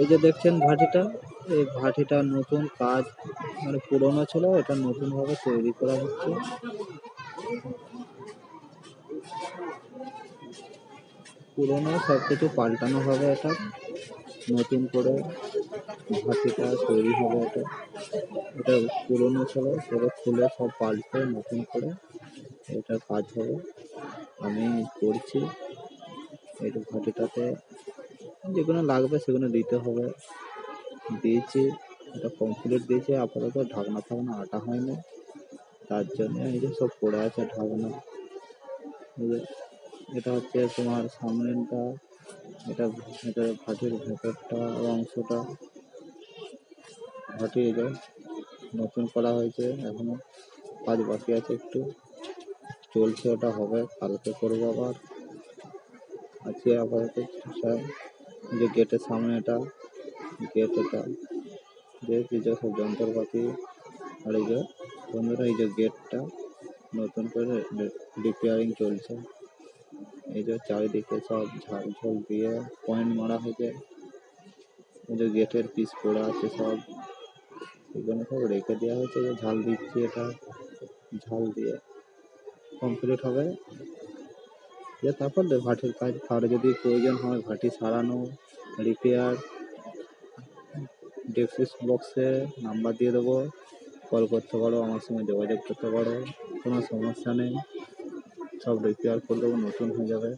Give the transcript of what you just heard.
এই যে দেখছেন ভাটিটা, এই ভাটিটা নতুন কাজ মানে পুরনো ছিল, এটা নতুন ভাবে তৈরি করা হচ্ছে। পুরনো, সবকিছু পাল্টানো হবে এটা, নতুন করে ভাটিটা তৈরি হবে এটা। এটা পুরনো ছিল সেটা খুলে সব পাল্টে নতুন করে এটা কাজ হবে। আমি করছি, এই ভাটিটাতে যেগুলো লাগবে সেগুলো দিতে হবে। দিয়েছি, এটা কমপ্লিট দিয়েছে, আপাতত ঢাকনা ফাকনা আটা হয়নি। তার জন্য এই যে সব পড়ে আছে ঢাকনা। এটা হচ্ছে তোমার সামনেটা এটা এটা ভাটির ভেতরটা অংশটা। ভাটি এই যে নতুন করা হয়েছে, এখনও কাজ বাকি আছে একটু। চলছে ওটা হবে, কালকে করব আবার। আজকে আপাতত যে গেটের সামনে এটা গেট এটা। গেট এই যে সব যন্ত্রপাতি, আর এই যে বন্ধুরা, এই যে গেটটা নতুন করে রিপেয়ারিং চলছে। এই যে চারিদিকে সব ঝাল ঝোল দিয়ে পয়েন্ট মারা হয়েছে। এই যে গেটের পিস পড়ে আছে সব। এখানে সব রেখে দেওয়া হয়েছে। ঝাল দিচ্ছি এটা। ঝাল দিয়ে কমপ্লিট হবে। দিয়ে তারপর ভাটির কাজ তার যদি প্রয়োজন হয়, ভাটি সারানো রিপেয়ার ডেসক্রিপশন বক্সে নাম্বার দিয়ে দেবো কল করতে পারো, আমার সঙ্গে যোগাযোগ করতে পারো, কোনো সমস্যা নেই, সব রিপেয়ার করে দেবো, নতুন হয়ে যাবে।